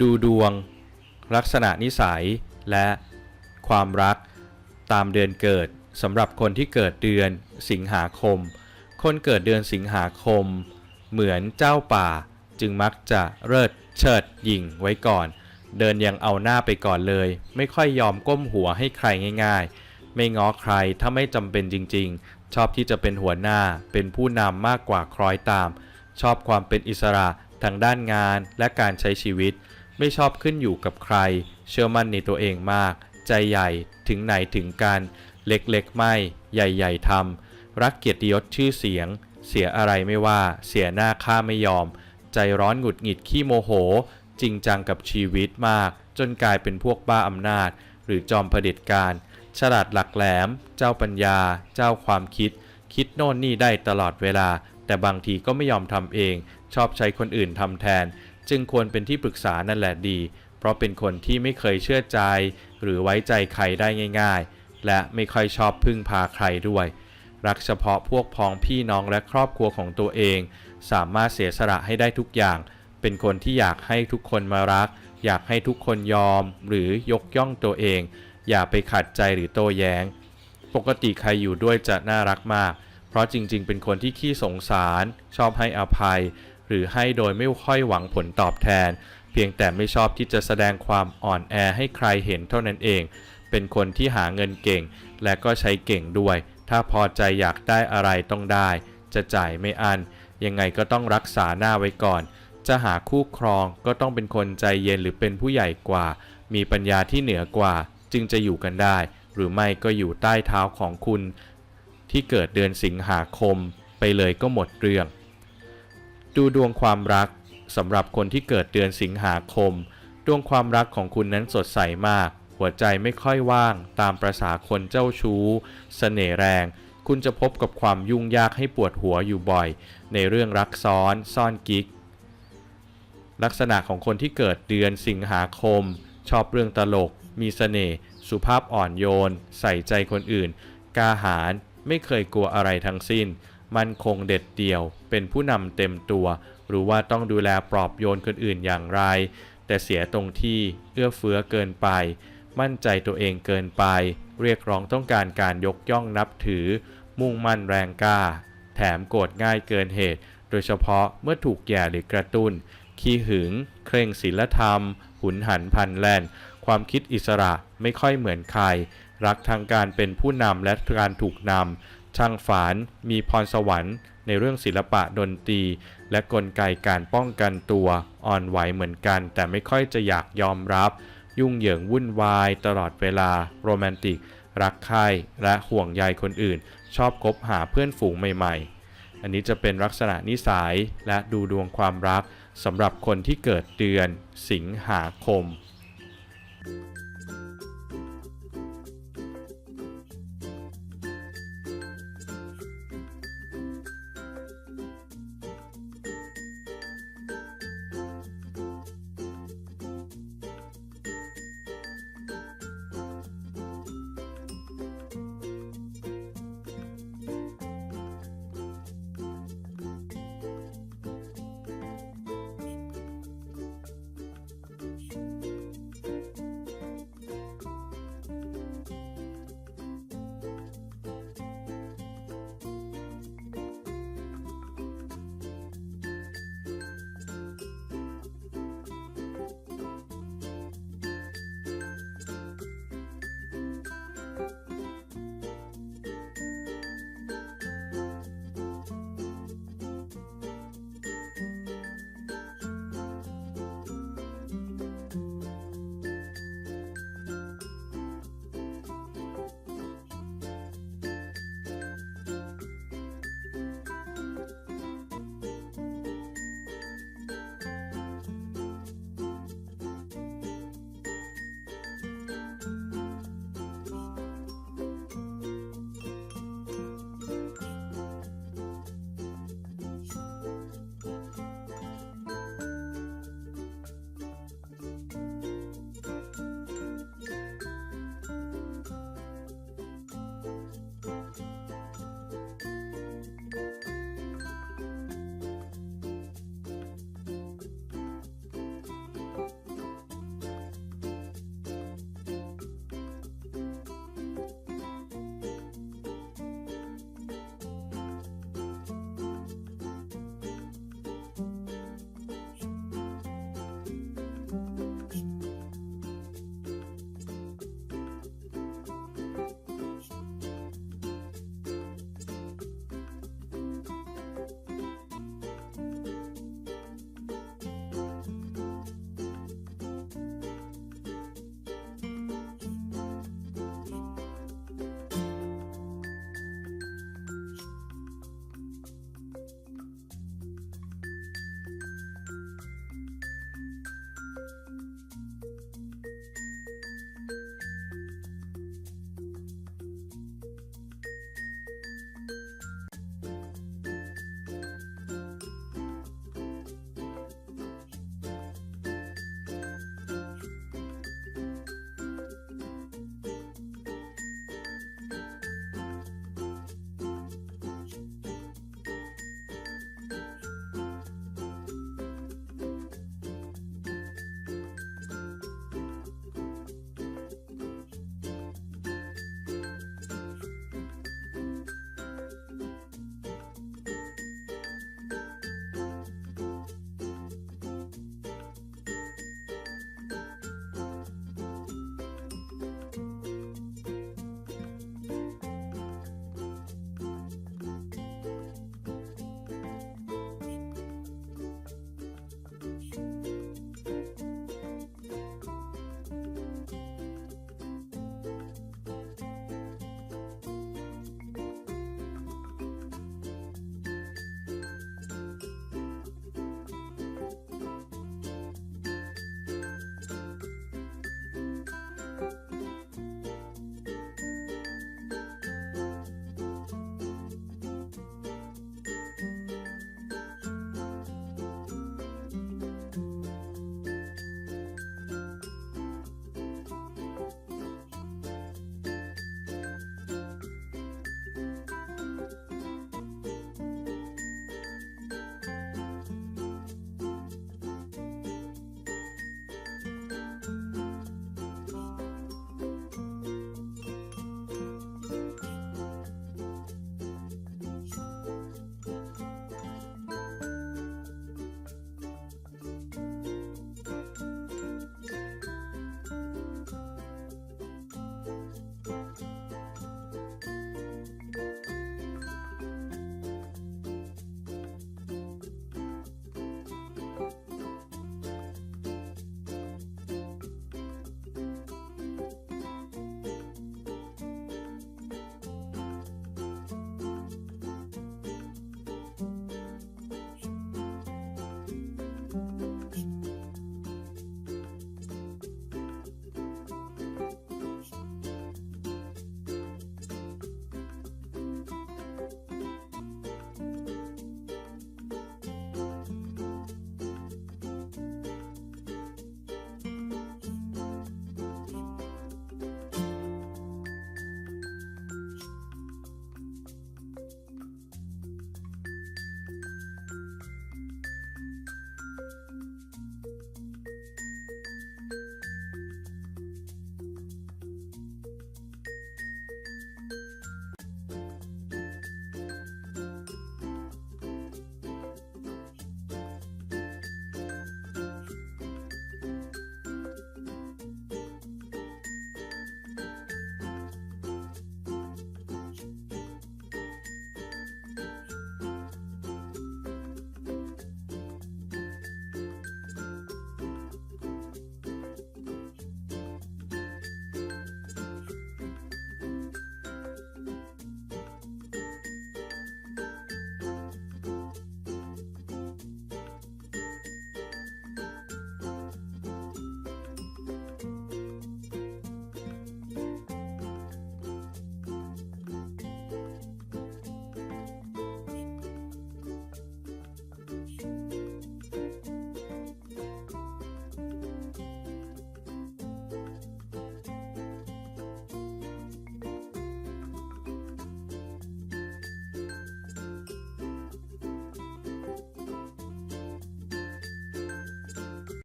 ดูดวง ลักษณะนิสัย และความรักตามเดือนเกิดสำหรับคนที่เกิดเดือนสิงหาคม คนเกิดเดือนสิงหาคม เหมือนเจ้าป่า จึงมักจะเลิศเชิดหยิ่งไว้ก่อน เดินยังเอาหน้าไปก่อนเลย ไม่ค่อยยอมก้มหัวให้ใครง่าย ๆ ไม่ง้อใครถ้าไม่จำเป็นจริง ๆ ชอบที่จะเป็นหัวหน้าเป็นผู้นำมากกว่าคล้อยตาม ชอบความเป็นอิสระทางด้านงานและการใช้ชีวิต ไม่ชอบขึ้นอยู่กับใคร เชื่อมั่นในตัวเองมาก ใจใหญ่ถึงไหนถึงกัน เล็กๆ ไม่ ใหญ่ๆทำรักเกียรติยศชื่อเสียง เสียอะไรไม่ว่า เสียหน้าค่าไม่ยอม ใจร้อนหงุดหงิดขี้โมโห จริงจังกับชีวิตมาก จนกลายเป็นพวกบ้าอำนาจ หรือจอมเผด็จการ ฉลาดหลักแหลม เจ้าปัญญา เจ้าความคิด คิดโน่นนี่ได้ตลอดเวลา แต่บางทีก็ไม่ยอมทำเอง ชอบใช้คนอื่นทำแทน จึงควรเป็นที่ปรึกษานั่นแหละดี เพราะเป็นคนที่ไม่เคยเชื่อใจ หรือไว้ใจใครได้ง่าย ๆ และไม่ค่อยชอบพึ่งพาใครด้วย รักเฉพาะพวกพ้องพี่น้องและครอบครัวของตัวเอง สามารถเสียสละให้ได้ทุกอย่าง เป็นคนที่อยากให้ทุกคนมารัก อยากให้ทุกคนยอม หรือยกย่องตัวเอง อย่าไปขัดใจหรือโต้แย้ง ปกติใครอยู่ด้วยจะน่ารักมาก เพราะจริงๆ เป็นคนที่ขี้สงสาร ชอบให้อภัย หรือให้โดยไม่ค่อยหวังผลตอบแทน เพียงแต่ไม่ชอบที่จะแสดงความอ่อนแอให้ใครเห็นเท่านั้นเอง เป็นคนที่หาเงินเก่ง และก็ใช้เก่งด้วย ถ้าพอใจอยากได้อะไรต้องได้ จะจ่ายไม่อัน ยังไงก็ต้องรักษาหน้าไว้ก่อน จะหาคู่ครองก็ต้องเป็นคนใจเย็นหรือเป็นผู้ใหญ่กว่า มีปัญญาที่เหนือกว่า จึงจะอยู่กันได้ หรือไม่ก็อยู่ใต้เท้าของคุณ ที่เกิดเดือนสิงหาคม ไปเลยก็หมดเรื่อง ดูดวงความรักสำหรับคนที่เกิดเดือนสิงหาคม ดวงความรักของคุณนั้นสดใสมาก หัวใจไม่ค่อยว่างตามประษาคนเจ้าชู้เสน่ห์แรง คุณจะพบกับความยุ่งยากให้ปวดหัวอยู่บ่อย ในเรื่องรักซ้อน ซ่อนกิ๊ก ลักษณะของคนที่เกิดเดือนสิงหาคม ชอบเรื่องตลก มีเสน่ห์สุภาพอ่อนโยน ใส่ใจคนอื่น กาหาญไม่เคยกลัวอะไรทั้งสิ้น มั่นคงเด็ดเดี่ยว เป็นผู้นำเต็มตัว รู้ว่าต้องดูแลปลอบโยนคนอื่นอย่างไร แต่เสียตรงที่เอื้อเฟื้อเกินไป มั่นใจตัวเองเกินไป เรียกร้องต้องการการยกย่องนับถือ มุ่งมั่นแรงกล้า แถมโกรธง่ายเกินเหตุ โดยเฉพาะเมื่อถูกแย่หรือกระตุ้น ขี้หึง เคร่งศีลธรรม หุนหันพันแล่นความคิดอิสระไม่ค่อยเหมือนใคร รักทางการเป็นผู้นำและการถูกนำ ช่างฝานมีพรสวรรค์ ในเรื่องศิลปะดนตรี และกลไกการป้องกันตัว อ่อนไหวเหมือนกัน แต่ไม่ค่อยจะอยากยอมรับ ยุ่งเหยิงวุ่นวาย ตลอดเวลา โรแมนติก รักใคร่และห่วงใยคนอื่น ชอบคบหาเพื่อนฝูงใหม่ ๆ อันนี้จะเป็นลักษณะนิสัยและดูดวงความรักสำหรับคนที่เกิดเดือน สิงหาคม